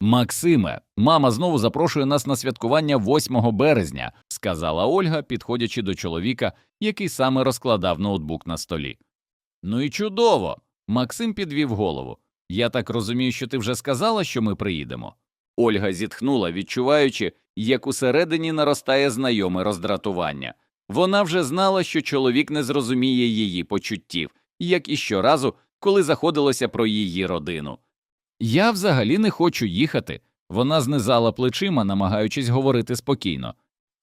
Максиме, мама знову запрошує нас на святкування 8 березня, сказала Ольга, підходячи до чоловіка, який саме розкладав ноутбук на столі. Ну і чудово. Максим підвів голову. Я так розумію, що ти вже сказала, що ми приїдемо. Ольга зітхнула, відчуваючи, як усередині наростає знайоме роздратування. Вона вже знала, що чоловік не зрозуміє її почуттів, як і щоразу, коли заходилося про її родину. Я взагалі не хочу їхати. Вона знизала плечима, намагаючись говорити спокійно.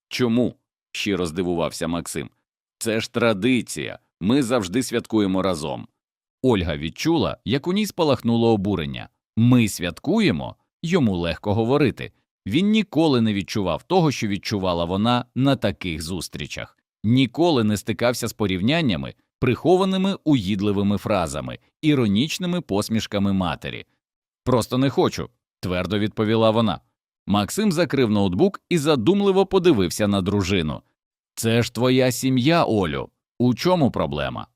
Чому? щиро здивувався Максим. Це ж традиція. Ми завжди святкуємо разом. Ольга відчула, як у ній спалахнуло обурення. Ми святкуємо? Йому легко говорити. Він ніколи не відчував того, що відчувала вона на таких зустрічах, ніколи не стикався з порівняннями, прихованими уїдливими фразами, іронічними посмішками матері. Просто не хочу, твердо відповіла вона. Максим закрив ноутбук і задумливо подивився на дружину. Це ж твоя сім'я, Олю. У чому проблема?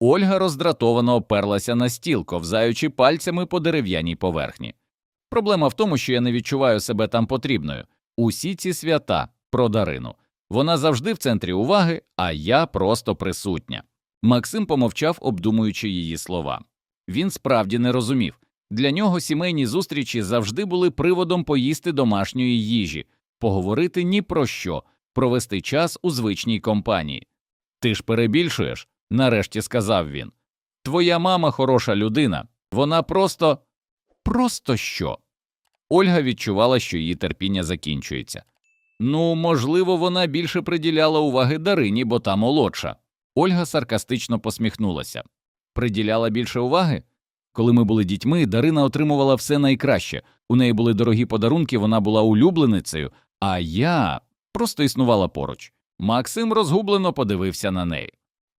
Ольга роздратовано оперлася на стіл, ковзаючи пальцями по дерев'яній поверхні. Проблема в тому, що я не відчуваю себе там потрібною. Усі ці свята про Дарину. Вона завжди в центрі уваги, а я просто присутня. Максим помовчав, обдумуючи її слова. Він справді не розумів. Для нього сімейні зустрічі завжди були приводом поїсти домашньої їжі, поговорити ні про що, провести час у звичній компанії. Ти ж перебільшуєш, нарешті сказав він. Твоя мама хороша людина, вона просто. Просто що? Ольга відчувала, що її терпіння закінчується. Ну, можливо, вона більше приділяла уваги Дарині, бо та молодша. Ольга саркастично посміхнулася. Приділяла більше уваги? Коли ми були дітьми, Дарина отримувала все найкраще. У неї були дорогі подарунки, вона була улюбленицею, а я просто існувала поруч. Максим розгублено подивився на неї.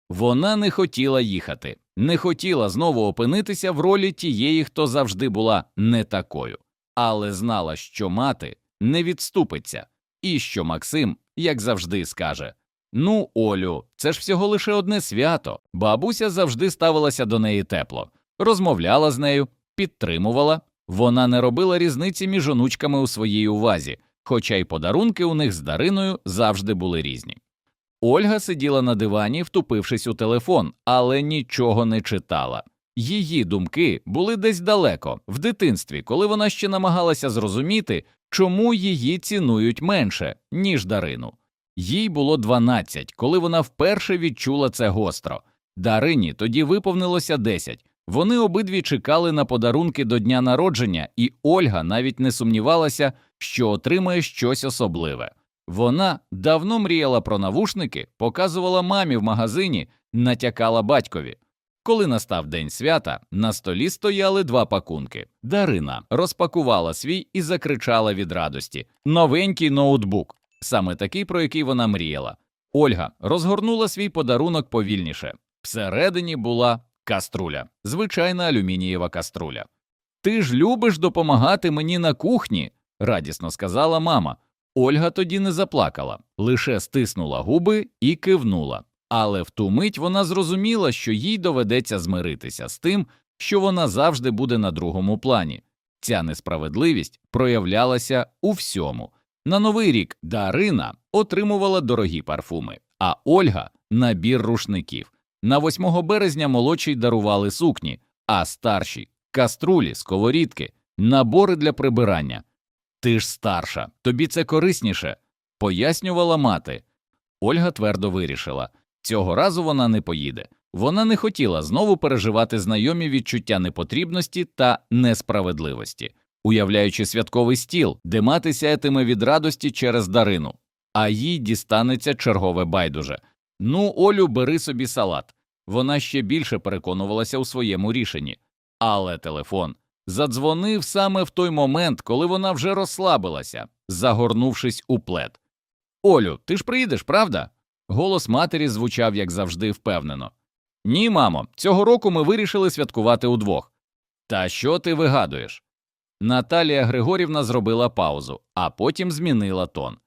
Вона не хотіла їхати, не хотіла знову опинитися в ролі тієї, хто завжди була не такою, але знала, що мати не відступиться, і що Максим, як завжди, скаже Ну, Олю, це ж всього лише одне свято. Бабуся завжди ставилася до неї тепло, розмовляла з нею, підтримувала. Вона не робила різниці між онучками у своїй увазі, хоча й подарунки у них з Дариною завжди були різні. Ольга сиділа на дивані, втупившись у телефон, але нічого не читала. Її думки були десь далеко, в дитинстві, коли вона ще намагалася зрозуміти, чому її цінують менше, ніж Дарину. Їй було 12, коли вона вперше відчула це гостро. Дарині тоді виповнилося 10. Вони обидві чекали на подарунки до дня народження, і Ольга навіть не сумнівалася, що отримає щось особливе. Вона давно мріяла про навушники, показувала мамі в магазині, натякала батькові. Коли настав день свята, на столі стояли два пакунки. Дарина розпакувала свій і закричала від радості новенький ноутбук, саме такий, про який вона мріяла. Ольга розгорнула свій подарунок повільніше. Всередині була каструля, звичайна алюмінієва каструля. Ти ж любиш допомагати мені на кухні, радісно сказала мама. Ольга тоді не заплакала, лише стиснула губи і кивнула. Але в ту мить вона зрозуміла, що їй доведеться змиритися з тим, що вона завжди буде на другому плані. Ця несправедливість проявлялася у всьому. На новий рік Дарина отримувала дорогі парфуми, а Ольга набір рушників. На 8 березня молодшій дарували сукні, а старші каструлі, сковорідки, набори для прибирання. Ти ж старша, тобі це корисніше, пояснювала мати. Ольга твердо вирішила цього разу вона не поїде. Вона не хотіла знову переживати знайомі відчуття непотрібності та несправедливості, уявляючи святковий стіл, де мати сяятиме від радості через дарину, а їй дістанеться чергове байдуже. Ну, Олю, бери собі салат. Вона ще більше переконувалася у своєму рішенні. Але телефон задзвонив саме в той момент, коли вона вже розслабилася, загорнувшись у плед. Олю, ти ж приїдеш, правда? Голос матері звучав, як завжди, впевнено. Ні, мамо, цього року ми вирішили святкувати удвох. Та що ти вигадуєш? Наталія Григорівна зробила паузу, а потім змінила тон.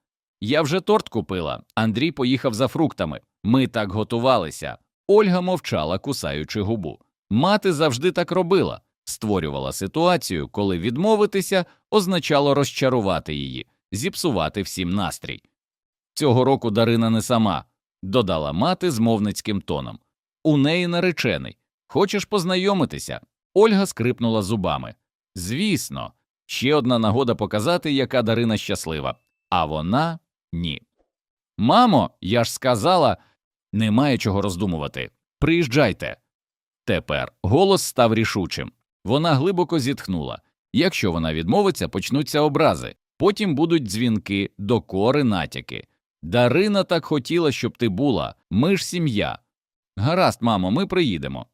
Я вже торт купила. Андрій поїхав за фруктами. Ми так готувалися. Ольга мовчала, кусаючи губу. Мати завжди так робила. створювала ситуацію, коли відмовитися означало розчарувати її, зіпсувати всім настрій. Цього року Дарина не сама, додала мати змовницьким тоном. У неї наречений. Хочеш познайомитися? Ольга скрипнула зубами. Звісно, ще одна нагода показати, яка Дарина щаслива, а вона ні. Мамо, я ж сказала, немає чого роздумувати. Приїжджайте. Тепер голос став рішучим. Вона глибоко зітхнула. Якщо вона відмовиться, почнуться образи, потім будуть дзвінки, докори, натяки. Дарина так хотіла, щоб ти була, ми ж сім'я. Гаразд, мамо, ми приїдемо.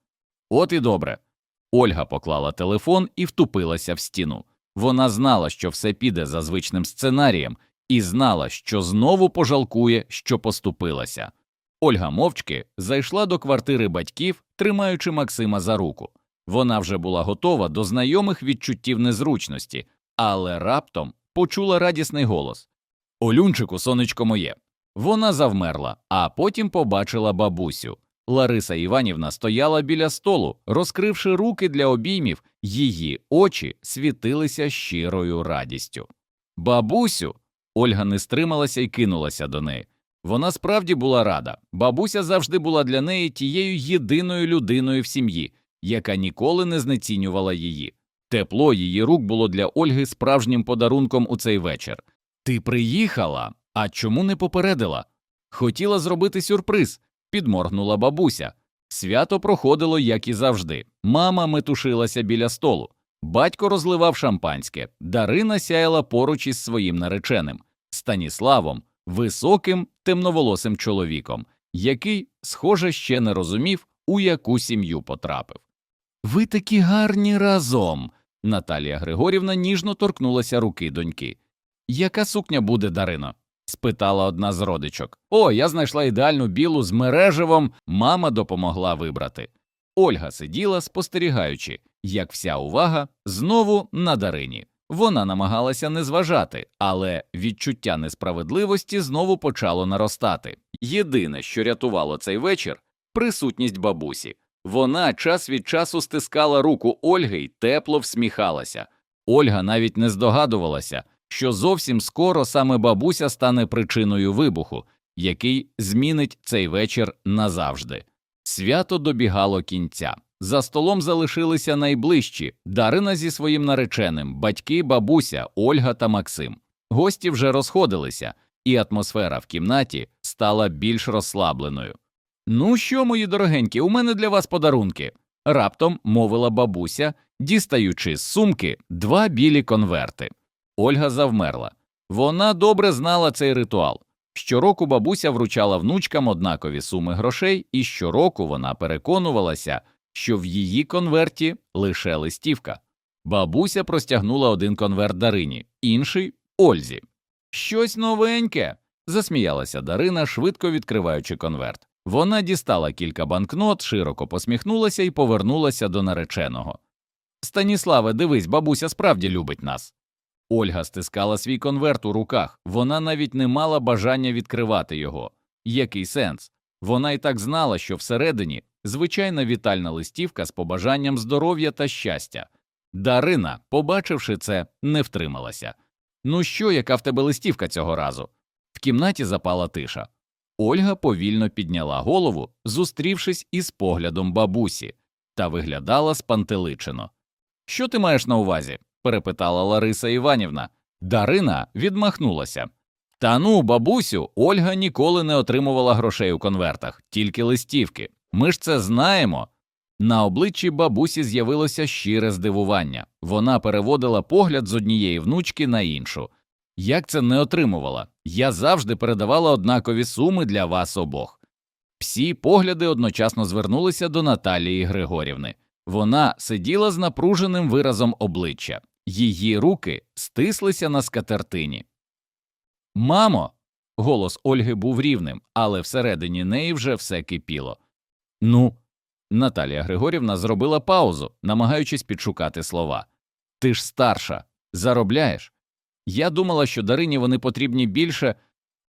От і добре. Ольга поклала телефон і втупилася в стіну. Вона знала, що все піде за звичним сценарієм, і знала, що знову пожалкує, що поступилася. Ольга мовчки зайшла до квартири батьків, тримаючи Максима за руку. Вона вже була готова до знайомих відчуттів незручності, але раптом почула радісний голос Олюнчику, сонечко моє. Вона завмерла, а потім побачила бабусю. Лариса Іванівна стояла біля столу, розкривши руки для обіймів, її очі світилися щирою радістю. Бабусю. Ольга не стрималася і кинулася до неї. Вона справді була рада. Бабуся завжди була для неї тією єдиною людиною в сім'ї, яка ніколи не знецінювала її. Тепло її рук було для Ольги справжнім подарунком у цей вечір. Ти приїхала, а чому не попередила? Хотіла зробити сюрприз, підморгнула бабуся. Свято проходило, як і завжди. Мама метушилася біля столу. Батько розливав шампанське, Дарина сяяла поруч із своїм нареченим Станіславом, високим темноволосим чоловіком, який, схоже, ще не розумів, у яку сім'ю потрапив. Ви такі гарні разом. Наталія Григорівна ніжно торкнулася руки доньки. Яка сукня буде, Дарино? спитала одна з родичок. О, я знайшла ідеальну білу з мереживом, мама допомогла вибрати. Ольга сиділа, спостерігаючи, як вся увага знову на Дарині. Вона намагалася не зважати, але відчуття несправедливості знову почало наростати. Єдине, що рятувало цей вечір присутність бабусі. Вона час від часу стискала руку Ольги й тепло всміхалася. Ольга навіть не здогадувалася, що зовсім скоро саме бабуся стане причиною вибуху, який змінить цей вечір назавжди. Свято добігало кінця. За столом залишилися найближчі Дарина зі своїм нареченим, батьки, бабуся, Ольга та Максим. Гості вже розходилися, і атмосфера в кімнаті стала більш розслабленою. Ну що, мої дорогенькі, у мене для вас подарунки. Раптом мовила бабуся, дістаючи з сумки два білі конверти. Ольга завмерла. Вона добре знала цей ритуал. Щороку бабуся вручала внучкам однакові суми грошей, і щороку вона переконувалася, що в її конверті лише листівка. Бабуся простягнула один конверт Дарині, інший Ользі. Щось новеньке. засміялася Дарина, швидко відкриваючи конверт. Вона дістала кілька банкнот, широко посміхнулася і повернулася до нареченого. Станіславе, дивись, бабуся справді любить нас. Ольга стискала свій конверт у руках, вона навіть не мала бажання відкривати його. Який сенс? Вона й так знала, що всередині звичайна вітальна листівка з побажанням здоров'я та щастя. Дарина, побачивши це, не втрималася. Ну що, яка в тебе листівка цього разу? В кімнаті запала тиша. Ольга повільно підняла голову, зустрівшись із поглядом бабусі, та виглядала спантеличено. Що ти маєш на увазі? перепитала Лариса Іванівна. Дарина відмахнулася. Та ну, бабусю, Ольга ніколи не отримувала грошей у конвертах, тільки листівки. Ми ж це знаємо. На обличчі бабусі з'явилося щире здивування. Вона переводила погляд з однієї внучки на іншу. Як це не отримувала? Я завжди передавала однакові суми для вас обох. Всі погляди одночасно звернулися до Наталії Григорівни. Вона сиділа з напруженим виразом обличчя, її руки стислися на скатертині. Мамо. Голос Ольги був рівним, але всередині неї вже все кипіло. Ну, Наталія Григорівна зробила паузу, намагаючись підшукати слова. Ти ж старша, заробляєш. Я думала, що Дарині вони потрібні більше.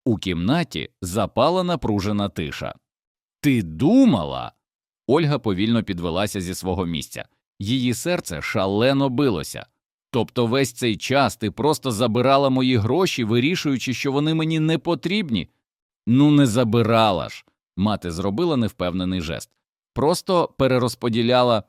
У кімнаті запала напружена тиша. Ти думала? Ольга повільно підвелася зі свого місця. Її серце шалено билося. Тобто весь цей час ти просто забирала мої гроші, вирішуючи, що вони мені не потрібні. Ну, не забирала ж. Мати зробила невпевнений жест. Просто перерозподіляла.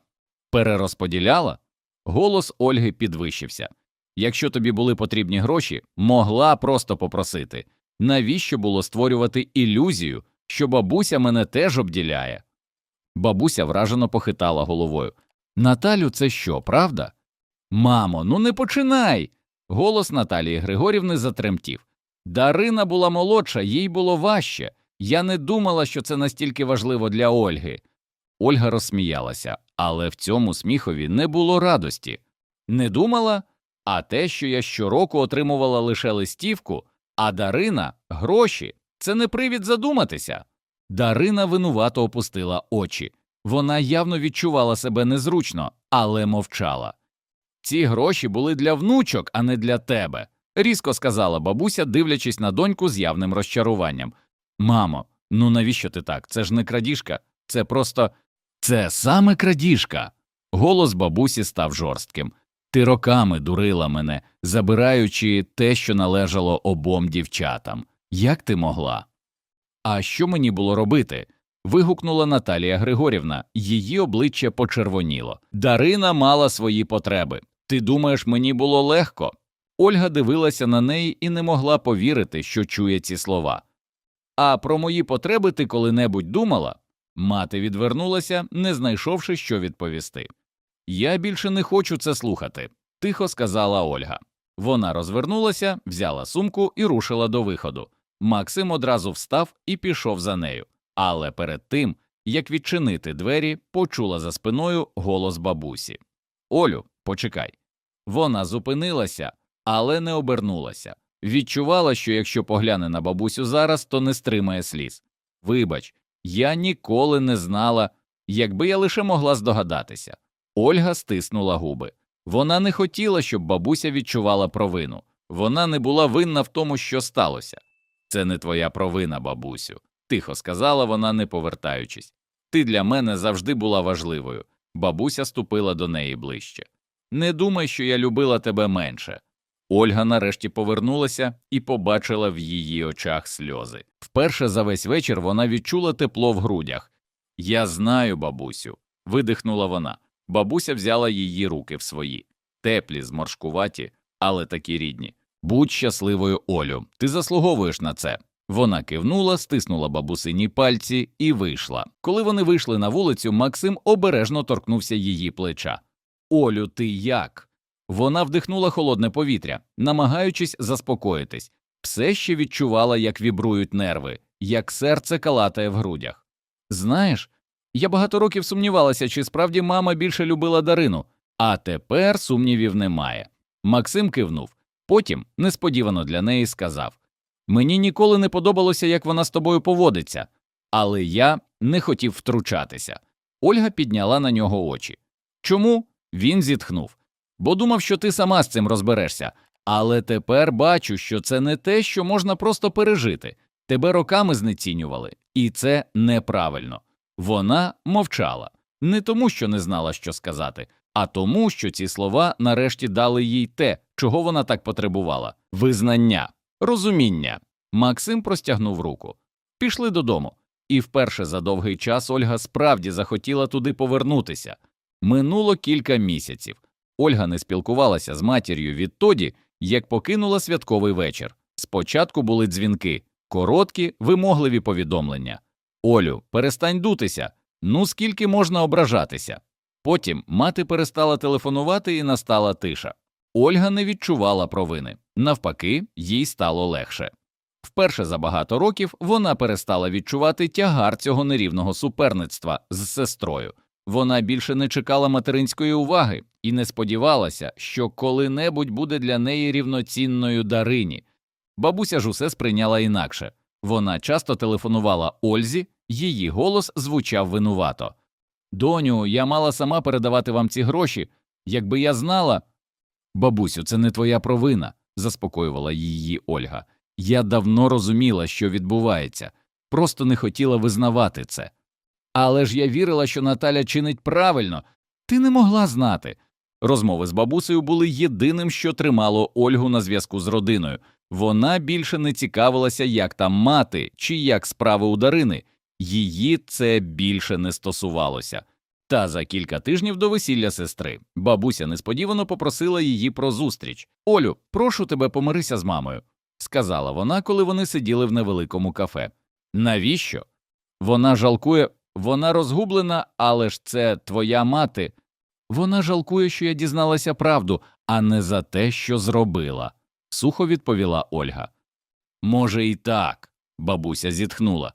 Перерозподіляла? Голос Ольги підвищився. Якщо тобі були потрібні гроші, могла просто попросити. Навіщо було створювати ілюзію, що бабуся мене теж обділяє? Бабуся вражено похитала головою. Наталю, це що, правда? Мамо, ну не починай. Голос Наталії Григорівни затремтів. Дарина була молодша, їй було важче. Я не думала, що це настільки важливо для Ольги. Ольга розсміялася, але в цьому сміхові не було радості. Не думала, а те, що я щороку отримувала лише листівку, а Дарина гроші це не привід задуматися. Дарина винувато опустила очі. Вона явно відчувала себе незручно, але мовчала. Ці гроші були для внучок, а не для тебе, різко сказала бабуся, дивлячись на доньку з явним розчаруванням. Мамо, ну навіщо ти так? Це ж не крадіжка, це просто це саме крадіжка. Голос бабусі став жорстким. Ти роками дурила мене, забираючи те, що належало обом дівчатам. Як ти могла? А що мені було робити? вигукнула Наталія Григорівна, її обличчя почервоніло. Дарина мала свої потреби. Ти думаєш, мені було легко? Ольга дивилася на неї і не могла повірити, що чує ці слова. А про мої потреби ти коли-небудь думала? Мати відвернулася, не знайшовши, що відповісти. Я більше не хочу це слухати, тихо сказала Ольга. Вона розвернулася, взяла сумку і рушила до виходу. Максим одразу встав і пішов за нею. Але перед тим, як відчинити двері, почула за спиною голос бабусі. Олю, почекай. Вона зупинилася, але не обернулася. Відчувала, що якщо погляне на бабусю зараз, то не стримає сліз. Вибач, я ніколи не знала, якби я лише могла здогадатися. Ольга стиснула губи. Вона не хотіла, щоб бабуся відчувала провину. Вона не була винна в тому, що сталося. Це не твоя провина, бабусю, тихо сказала вона, не повертаючись. Ти для мене завжди була важливою. Бабуся ступила до неї ближче. Не думай, що я любила тебе менше. Ольга нарешті повернулася і побачила в її очах сльози. Вперше за весь вечір вона відчула тепло в грудях. Я знаю, бабусю, видихнула вона. Бабуся взяла її руки в свої, теплі, зморшкуваті, але такі рідні. Будь щасливою, Олю, ти заслуговуєш на це. Вона кивнула, стиснула бабусині пальці і вийшла. Коли вони вийшли на вулицю, Максим обережно торкнувся її плеча. Олю, ти як? Вона вдихнула холодне повітря, намагаючись заспокоїтись, все ще відчувала, як вібрують нерви, як серце калатає в грудях. Знаєш, я багато років сумнівалася, чи справді мама більше любила Дарину, а тепер сумнівів немає. Максим кивнув, потім, несподівано для неї, сказав Мені ніколи не подобалося, як вона з тобою поводиться, але я не хотів втручатися. Ольга підняла на нього очі. Чому? Він зітхнув. Бо думав, що ти сама з цим розберешся, але тепер бачу, що це не те, що можна просто пережити. Тебе роками знецінювали, і це неправильно. Вона мовчала не тому, що не знала, що сказати, а тому, що ці слова нарешті дали їй те, чого вона так потребувала визнання, розуміння. Максим простягнув руку. Пішли додому, і вперше за довгий час Ольга справді захотіла туди повернутися. Минуло кілька місяців. Ольга не спілкувалася з матір'ю відтоді, як покинула святковий вечір. Спочатку були дзвінки, короткі, вимогливі повідомлення. Олю, перестань дутися. Ну скільки можна ображатися. Потім мати перестала телефонувати і настала тиша. Ольга не відчувала провини, навпаки, їй стало легше. Вперше за багато років вона перестала відчувати тягар цього нерівного суперництва з сестрою. Вона більше не чекала материнської уваги і не сподівалася, що коли-небудь буде для неї рівноцінною Дарині. Бабуся ж усе сприйняла інакше. Вона часто телефонувала Ользі, її голос звучав винувато. Доню, я мала сама передавати вам ці гроші, якби я знала. Бабусю, це не твоя провина, заспокоювала її Ольга. Я давно розуміла, що відбувається, просто не хотіла визнавати це. Але ж я вірила, що Наталя чинить правильно. Ти не могла знати. Розмови з бабусею були єдиним, що тримало Ольгу на зв'язку з родиною. Вона більше не цікавилася, як там мати чи як справи у Дарини. Її це більше не стосувалося. Та за кілька тижнів до весілля сестри бабуся несподівано попросила її про зустріч. Олю, прошу тебе, помирися з мамою, сказала вона, коли вони сиділи в невеликому кафе. Навіщо? Вона жалкує, вона розгублена, але ж це твоя мати. Вона жалкує, що я дізналася правду, а не за те, що зробила, сухо відповіла Ольга. Може, і так, бабуся зітхнула,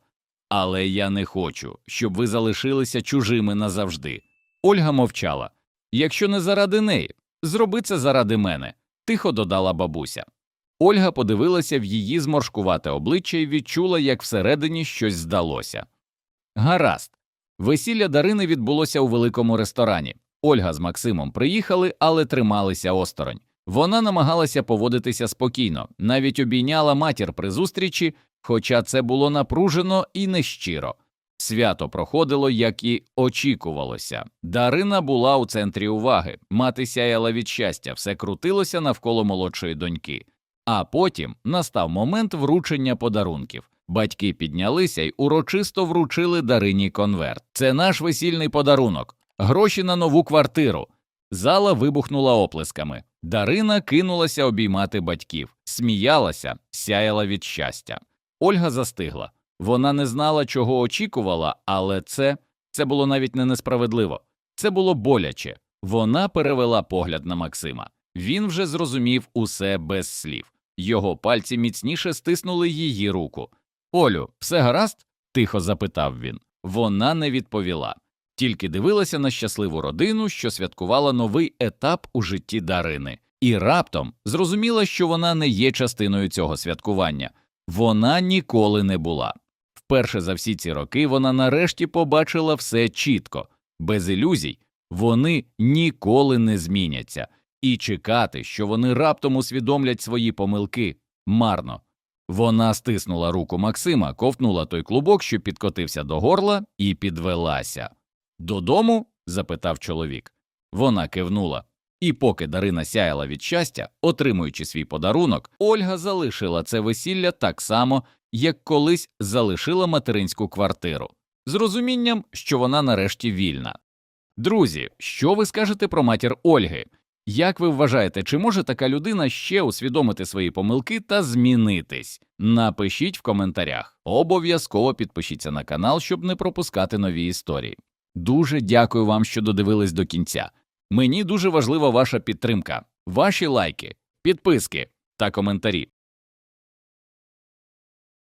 але я не хочу, щоб ви залишилися чужими назавжди. Ольга мовчала. Якщо не заради неї, зроби це заради мене, тихо додала бабуся. Ольга подивилася в її зморшкувате обличчя і відчула, як всередині щось здалося. Гаразд. Весілля Дарини відбулося у великому ресторані. Ольга з Максимом приїхали, але трималися осторонь. Вона намагалася поводитися спокійно, навіть обійняла матір при зустрічі, хоча це було напружено і нещиро. Свято проходило, як і очікувалося. Дарина була у центрі уваги, мати сяяла від щастя, все крутилося навколо молодшої доньки. А потім настав момент вручення подарунків. Батьки піднялися й урочисто вручили Дарині конверт. Це наш весільний подарунок, гроші на нову квартиру. Зала вибухнула оплесками. Дарина кинулася обіймати батьків, сміялася, сяяла від щастя. Ольга застигла. Вона не знала, чого очікувала, але це, це було навіть не несправедливо. Це було боляче. Вона перевела погляд на Максима. Він вже зрозумів усе без слів. Його пальці міцніше стиснули її руку. Олю, все гаразд? тихо запитав він. Вона не відповіла, тільки дивилася на щасливу родину, що святкувала новий етап у житті Дарини, і раптом зрозуміла, що вона не є частиною цього святкування. Вона ніколи не була. Вперше за всі ці роки вона нарешті побачила все чітко, без ілюзій. Вони ніколи не зміняться, і чекати, що вони раптом усвідомлять свої помилки, марно. Вона стиснула руку Максима, ковтнула той клубок, що підкотився до горла, і підвелася. Додому? запитав чоловік. Вона кивнула. І поки Дарина сяяла від щастя, отримуючи свій подарунок, Ольга залишила це весілля так само, як колись залишила материнську квартиру, з розумінням, що вона нарешті вільна. Друзі, що ви скажете про матір Ольги? Як ви вважаєте, чи може така людина ще усвідомити свої помилки та змінитись? Напишіть в коментарях. Обов'язково підпишіться на канал, щоб не пропускати нові історії. Дуже дякую вам, що додивились до кінця. Мені дуже важлива ваша підтримка, ваші лайки, підписки та коментарі.